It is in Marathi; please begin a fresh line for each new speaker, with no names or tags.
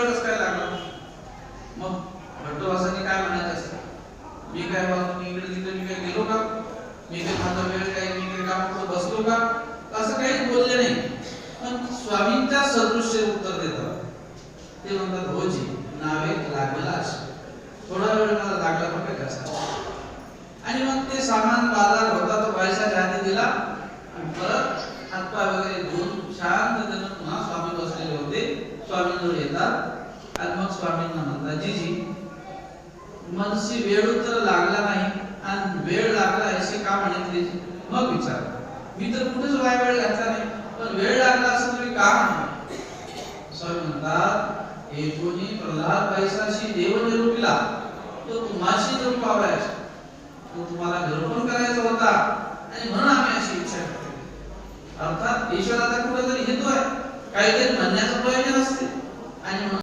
कसं काय लागला? मग भट्टवासाने काय म्हणायचं असतं मी काय बा मी इकडे तिकडे मी काय गेलो का? मी काय माझा वेळ काय मी काय कामापुढे बसलो का? असं काही बोलले नाही. पण स्वामींच्या सदृश्य उत्तर देतात. ते म्हणतात हो भोजी नावे लागला थोडा वेळ मला लागला पण काय कसा आणि मग ते सामान बाजार होता तो पैशाच्या हाती दिला. आणि परत हातपाय वगैरे धुवून शांत स्वामींवर येतात. आणि मग स्वामींना म्हणतात जीजी मनसी वेळ उत्तर लागला नाही आणि वेळ लागला असे का म्हणितले मग विचार. मी तर कुठेच वाय वेळ घातला नाही पण वेळ लागला असं तुम्ही का स्वामी म्हणतात एकूणी प्रल्हाद पैसाशी देव निरूपिला तो तुम्हाशी निरूप पावलाय तो तुम्हाला घरपण करायचा होता आणि म्हणून आम्ही अशी इच्छा करतो. अर्थात ईश्वर आता कुठेतरी हेतू आहे काहीतरी म्हणण्याचा प्रयत्न असते आणि म्हणून